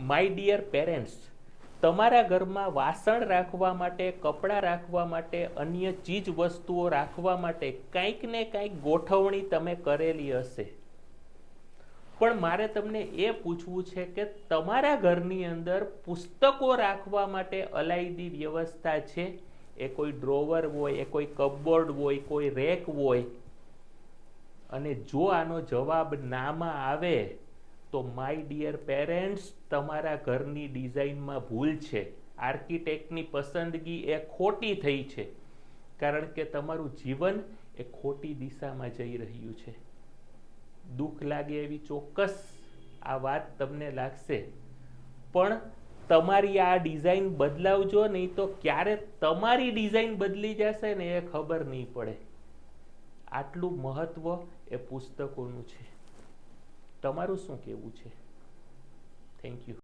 My dear parents તમારા ઘરમાં વાસણ રાખવા માટે, કપડાં રાખવા માટે, અન્ય ચીજ વસ્તુઓ રાખવા માટે કંઈક ને કંઈક ગોઠવણી તમે કરેલી હશે. પણ મારે તમને એ પૂછવું છે કે તમારા ઘરની અંદર પુસ્તકો રાખવા માટે અલાયદી વ્યવસ્થા છે? એ કોઈ ડ્રોવર હોય, એ કોઈ કપબોર્ડ હોય, કોઈ રેક હોય. અને જો આનો જવાબ નામાં આવે તો માય ડિયર પેરેન્ટ્સ, તમારા ઘરની ડિઝાઇનમાં ભૂલ છે. આર્કિટેક્ટની પસંદગી એ ખોટી થઈ છે. કારણ કે તમારું જીવન એ ખોટી દિશામાં જઈ રહ્યું છે. દુઃખ લાગે એવી ચોક્કસ આ વાત તમને લાગશે. પણ તમારી આ ડિઝાઇન બદલાવજો, નહીં તો ક્યારે તમારી ડિઝાઇન બદલી જશે ને એ ખબર નહીં પડે. આટલું મહત્વ એ પુસ્તકોનું છે. તમારું શું કહેવું છે થેન્ક યુ